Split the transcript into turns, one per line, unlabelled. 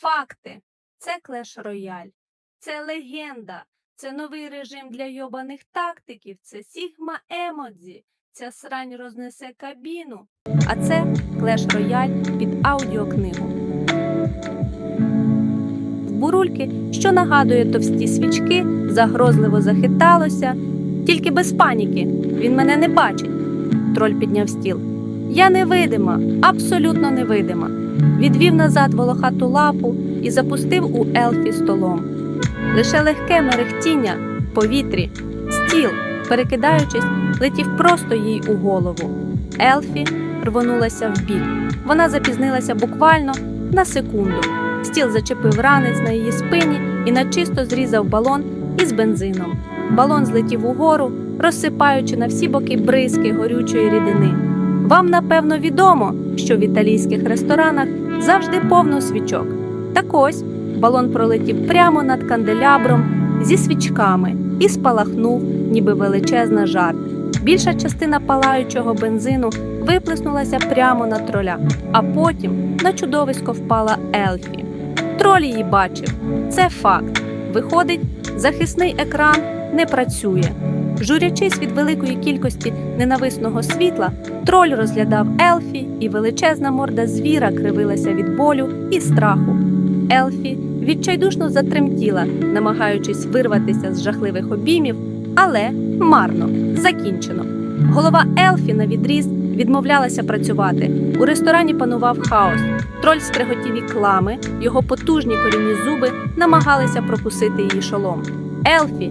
Факти. Це Клеш Рояль. Це легенда. Це новий режим для йобаних тактиків. Це Сігма Емодзі. Ця срань рознесе кабіну. А це Клеш Рояль під аудіокнигу. В бурульки, що нагадує товсті свічки, загрозливо захиталося. Тільки без паніки. Він мене не бачить. Троль підняв стіл. Я невидима, абсолютно невидима. Відвів назад волохату лапу і запустив у Елфі столом. Лише легке мерехтіння в повітрі, стіл, перекидаючись, летів просто їй у голову. Елфі рвонулася вбік. Вона запізнилася буквально на секунду. Стіл зачепив ранець на її спині і начисто зрізав балон із бензином. Балон злетів угору, розсипаючи на всі боки бризки горючої рідини. Вам напевно відомо, що в італійських ресторанах завжди повно свічок. Так ось балон пролетів прямо над канделябром зі свічками і спалахнув, ніби величезна жар. Більша частина палаючого бензину виплеснулася прямо на троля, а потім на чудовисько впала Елфі. Троль її бачив. Це факт. Виходить, захисний екран не працює. Журячись від великої кількості ненависного світла, троль розглядав Елфі, і величезна морда звіра кривилася від болю і страху. Елфі відчайдушно затремтіла, намагаючись вирватися з жахливих обіймів, але марно закінчено. Голова Елфі на відріз відмовлялася працювати. У ресторані панував хаос. Троль скреготів і клами, його потужні корінні зуби намагалися прокусити її шолом. Елфі